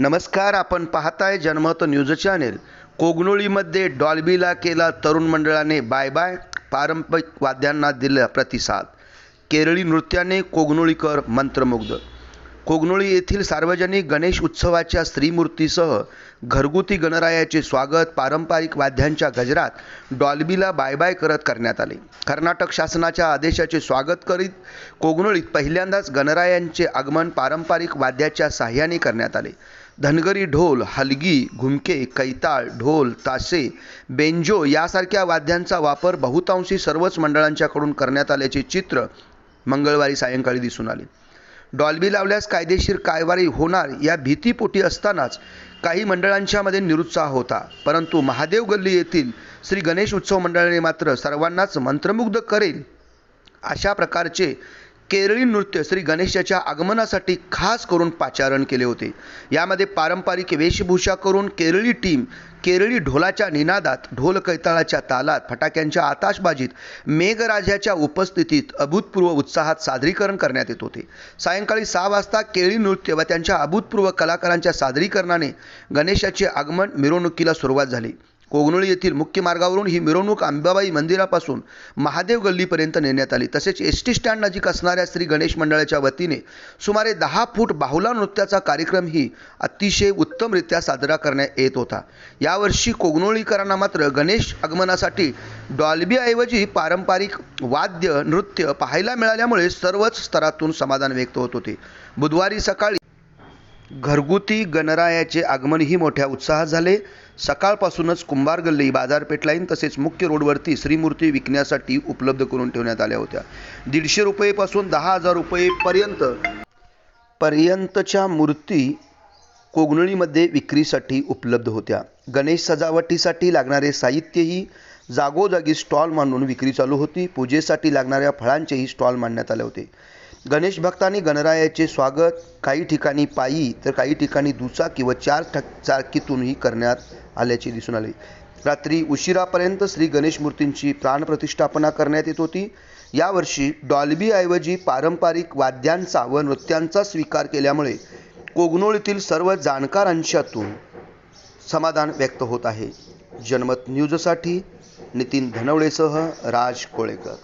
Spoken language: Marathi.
नमस्कार आपण पाहताय जनमत न्यूज चॅनेल. कोगनोळीमध्ये डॉल्बीला केला तरुण मंडळाने बाय बाय पारंपरिक वाद्यांना दिला प्रतिसाद. केरळी नृत्याने कोगनोळीकर मंत्रमुग्ध कोगनोळी येथील सार्वजनिक गणेश उत्सवाच्या स्त्रीमूर्तीसह घरगुती गणरायाचे स्वागत पारंपरिक वाद्यांच्या गजरात डॉल्बीला बाय बाय करत करण्यात आले. कर्नाटक शासनाच्या आदेशाचे स्वागत करीत कोगनोळीत पहिल्यांदाच गणरायांचे आगमन पारंपरिक वाद्याच्या साह्याने करण्यात आले. धनगरी ढोल हलगी घुमके कैताळ ढोल तासे बेंजो यासारख्या वाद्यांचा वापर बहुतांशी सर्वच मंडळांच्याकडून करण्यात आल्याचे चित्र मंगळवारी सायंकाळी दिसून आले. डॉल्बी लावल्यास कायदेशीर कारवाई होणार या भीतीपोटी असतानाच काही मंडळांच्यामध्ये निरुत्साह होता. परंतु महादेव गल्ली येथील श्री गणेश उत्सव मंडळाने मात्र सर्वांनाच मंत्रमुग्ध करेल अशा प्रकारचे केरळी नृत्य श्री गणेशाच्या आगमनासाठी खास करून पाचारण केले होते. यामध्ये पारंपरिक वेशभूषा करून केरळी टीम केरळी ढोलाच्या निनादात ढोल कैताळाच्या तालात फटाक्यांच्या आताशबाजीत मेघराजाच्या उपस्थितीत अभूतपूर्व उत्साहात सादरीकरण करण्यात येत होते. सायंकाळी सहा वाजता केरळी नृत्य व त्यांच्या अभूतपूर्व कलाकारांच्या सादरीकरणाने गणेशाचे आगमन मिरवणुकीला सुरुवात झाली. कोगनोळी येथील मुख्य मार्गावरून ही मिरवणूक आंबाबाई मंदिरापासून महादेव गल्लीपर्यंत नेण्यात आली. तसेच एस टी स्टँड नजीक असणाऱ्या श्री गणेश मंडळाच्या वतीने सुमारे दहा फूट बाहुला नृत्याचा कार्यक्रमही अतिशय उत्तमरित्या साजरा करण्यात येत होता. यावर्षी कोगनोळीकरांना मात्र गणेश आगमनासाठी डॉल्बीऐवजी पारंपरिक वाद्य नृत्य पाहायला मिळाल्यामुळे सर्वच स्तरातून समाधान व्यक्त होत होते. बुधवारी सकाळी घरगुती गणरायाचे आगमनही मोठ्या उत्साहात झाले. सकाळपासूनच कुंभार गल्ली बाजारपेठ लाईन तसेच मुख्य रोडवरती श्रीमूर्ती विकण्यासाठी उपलब्ध करून ठेवण्यात आल्या होत्या. दीडशे रुपयेपासून दहा हजार रुपयेपर्यंत पर्यंतच्या मूर्ती कोगणळीमध्ये विक्रीसाठी उपलब्ध होत्या. गणेश सजावटीसाठी लागणारे साहित्यही जागोजागी स्टॉल मांडून विक्री चालू होती. पूजेसाठी लागणाऱ्या फळांचेही स्टॉल मांडण्यात आले होते. गणेश भक्तांनी गणरायाचे स्वागत. काही ठिकाणी पायी तर काही ठिकाणी दुचाकी व चार ठक चाकीतूनही करण्यात आल्याचे दिसून आले. रात्री उशिरापर्यंत श्री गणेश मूर्तींची प्राणप्रतिष्ठापना करण्यात येत होती. यावर्षी डॉल्बीऐवजी पारंपरिक वाद्यांचा व नृत्यांचा स्वीकार केल्यामुळे कोगनोळीतील सर्व जाणकारांच्यातून समाधान व्यक्त होत आहे. जनमत न्यूजसाठी नितीन धनवडेसह राज कोळेकर.